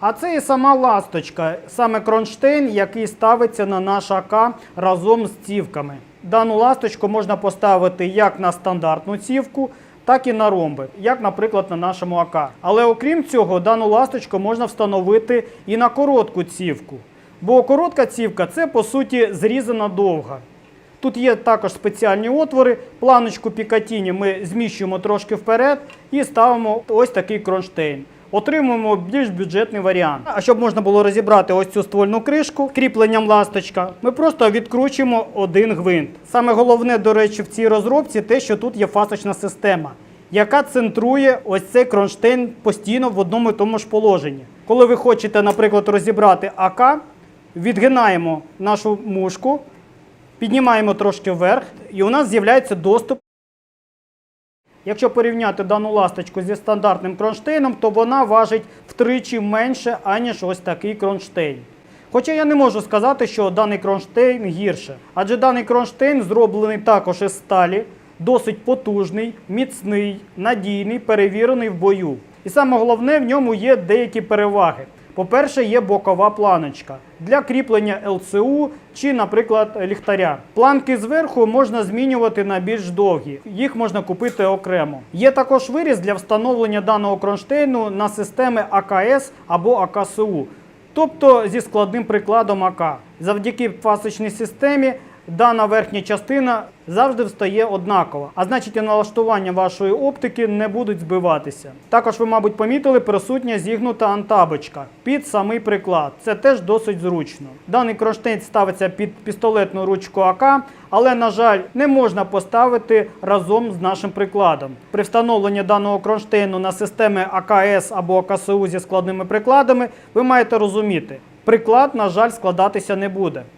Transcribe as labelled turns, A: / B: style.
A: А це і сама ласточка, саме кронштейн, який ставиться на наш АК разом з цівками. Дану ласточку можна поставити як на стандартну цівку, так і на ромби, як, наприклад, на нашому АК. Але окрім цього, дану ласточку можна встановити і на коротку цівку. Бо коротка цівка це по суті зрізана довга. Тут є також спеціальні отвори. Планочку Пікатіні ми зміщуємо трошки вперед і ставимо ось такий кронштейн. Отримуємо більш бюджетний варіант. А щоб можна було розібрати ось цю ствольну кришку кріпленням ласточка, ми просто відкручуємо один гвинт. Саме головне, до речі, в цій розробці те, що тут є фасочна система, яка центрує ось цей кронштейн постійно в одному і тому ж положенні. Коли ви хочете, наприклад, розібрати АК, відгинаємо нашу мушку, піднімаємо трошки вверх, і у нас з'являється доступ. Якщо порівняти дану ласточку зі стандартним кронштейном, то вона важить втричі менше, аніж ось такий кронштейн. Хоча я не можу сказати, що даний кронштейн гірше, адже даний кронштейн зроблений також із сталі, досить потужний, міцний, надійний, перевірений в бою. І саме головне, в ньому є деякі переваги. По-перше, є бокова планочка для кріплення ЛЦУ чи, наприклад, ліхтаря. Планки зверху можна змінювати на більш довгі, їх можна купити окремо. Є також виріз для встановлення даного кронштейну на системи АКС або АКСУ, тобто зі складним прикладом АК. Завдяки фасочній системі дана верхня частина завжди встає однаково, а значить і налаштування вашої оптики не будуть збиватися. Також ви, мабуть, помітили присутня зігнута антабочка під самий приклад. Це теж досить зручно. Даний кронштейн ставиться під пістолетну ручку АК, але, на жаль, не можна поставити разом з нашим прикладом. При встановленні даного кронштейну на системи АКС або АКСУ зі складними прикладами ви маєте розуміти, приклад, на жаль, складатися не буде.